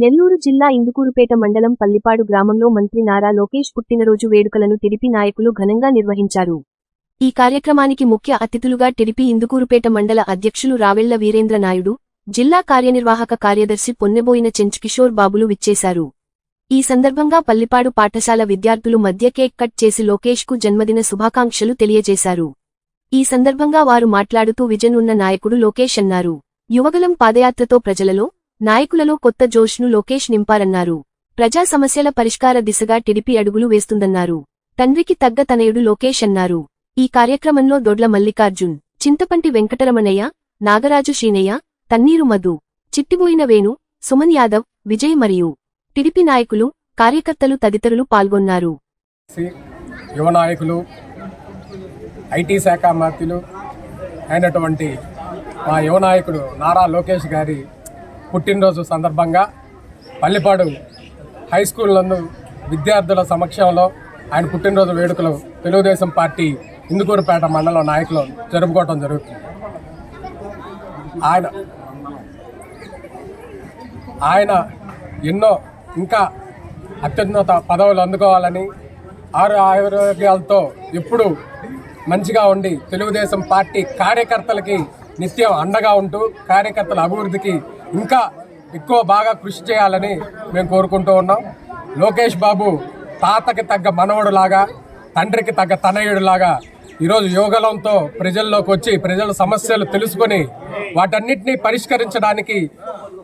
నెల్లూరు జిల్లా ఇందుకూరుపేట మండలం పల్లిపాడు గ్రామంలో మంత్రి నారా లోకేష్ పుట్టినరోజు వేడుకలను టిడిపి నాయకులు ఘనంగా నిర్వహించారు. ఈ కార్యక్రమానికి ముఖ్య అతిథులుగా టిడిపి ఇందుకూరుపేట మండల అధ్యక్షులు రావెళ్ళ వీరేంద్ర నాయుడు జిల్లా కార్యనిర్వాహక కార్యదర్శి పొన్నెబోయిన చెంచుకిషోర్ బాబులు విచ్చేశారు. ఈ సందర్భంగా పల్లిపాడు పాఠశాల విద్యార్థులు మధ్య కేక్ కట్ చేసి లోకేష్కు జన్మదిన శుభాకాంక్షలు తెలియజేశారు. ఈ సందర్భంగా వారు మాట్లాడుతూ విజన్ ఉన్న నాయకుడు లోకేష్ అన్నారు. యువగలం పాదయాత్రతో ప్రజలలో నాయకులలో కొత్త జోష్ను లోకేష్ నింపారన్నారు. ప్రజా సమస్యల పరిష్కార దిశగా టిడిపి అడుగులు వేస్తుందన్నారు. తండ్రికి తగ్గ తనయుడు లోకేష్ అన్నారు. ఈ కార్యక్రమంలో దొడ్ల మల్లికార్జున్ చింతపంటి వెంకటరమణయ్య నాగరాజు శ్రీనయ్య తన్నీరు మధు చిట్టిబోయిన వేణు సుమన్ యాదవ్ విజయ్ మరియు టిడిపి నాయకులు కార్యకర్తలు తదితరులు పాల్గొన్నారు. యువ నాయకులు ఐటీ శాఖ మంత్రులు అయినటువంటి మా యువ నాయకుడు నారా లోకేష్ గారి పుట్టినరోజు సందర్భంగా పల్లిపాడు హై స్కూల్ నందు విద్యార్థుల సమక్షంలో ఆయన పుట్టినరోజు వేడుకలు తెలుగుదేశం పార్టీ ఇందుకూరుపేట మండలం నాయకులు జరుపుకోవటం జరుగుతుంది. ఆయన ఆయన ఎన్నో ఇంకా అత్యున్నత పదవులు అందుకోవాలని ఆరు ఆరోగ్యాలతో ఎప్పుడు మంచిగా ఉండి తెలుగుదేశం పార్టీ కార్యకర్తలకి నిత్యం అండగా ఉంటూ కార్యకర్తల అభివృద్ధికి ఇంకా ఎక్కువ బాగా కృషి చేయాలని మేము కోరుకుంటూ ఉన్నాం. లోకేష్ బాబు తాతకి తగ్గ మనవడులాగా తండ్రికి తగ్గ తనయుడిలాగా ఈరోజు యోగలంతో ప్రజల్లోకి వచ్చి ప్రజల సమస్యలు తెలుసుకొని వాటన్నిటినీ పరిష్కరించడానికి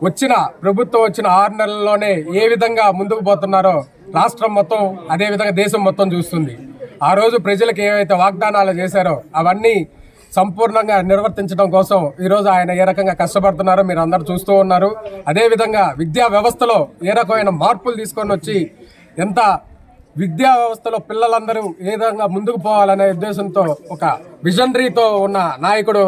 వచ్చిన ప్రభుత్వం వచ్చిన ఆరు నెలల్లోనే ఏ విధంగా ముందుకు పోతున్నారో రాష్ట్రం మొత్తం అదే విధంగా దేశం మొత్తం చూస్తుంది. ఆ రోజు ప్రజలకు ఏవైతే వాగ్దానాలు చేశారో అవన్నీ సంపూర్ణంగా నిర్వర్తించడం కోసం ఈరోజు ఆయన ఏ రకంగా కష్టపడుతున్నారో మీరు అందరూ చూస్తూ ఉన్నారు. అదేవిధంగా విద్యా వ్యవస్థలో ఏ రకమైన మార్పులు తీసుకొని వచ్చి ఎంత విద్యా వ్యవస్థలో పిల్లలందరూ ఏ విధంగా ముందుకు పోవాలనే ఉద్దేశంతో ఒక విజనరీతో ఉన్న నాయకుడు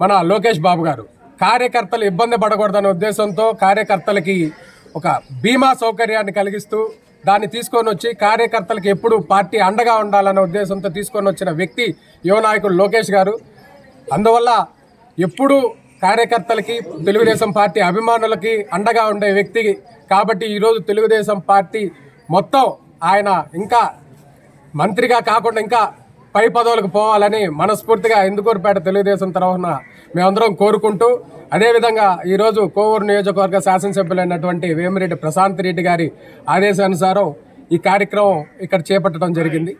మన లోకేష్ బాబు గారు. కార్యకర్తలు ఇబ్బంది పడకూడదనే ఉద్దేశంతో కార్యకర్తలకి ఒక బీమా సౌకర్యాన్ని కలిగిస్తూ దాన్ని తీసుకొని వచ్చి కార్యకర్తలకు ఎప్పుడు పార్టీ అండగా ఉండాలనే ఉద్దేశంతో తీసుకొని వచ్చిన వ్యక్తి యువ నాయకుడు లోకేష్ గారు. అందువల్ల ఎప్పుడు కార్యకర్తలకి తెలుగుదేశం పార్టీ అభిమానులకి అండగా ఉండే వ్యక్తి కాబట్టి ఈరోజు తెలుగుదేశం పార్టీ మొత్తం ఆయన ఇంకా మంత్రిగా కాకుండా ఇంకా పై పదవులకు పోవాలని మనస్ఫూర్తిగా ఇందుకూరుపేట తెలుగుదేశం తరఫున మేమందరం కోరుకుంటూ అదేవిధంగా ఈరోజు కోవూరు నియోజకవర్గ శాసనసభ్యులైనటువంటి వేమిరెడ్డి ప్రశాంత్ రెడ్డి గారి ఆదేశానుసారం ఈ కార్యక్రమం ఇక్కడ చేపట్టడం జరిగింది.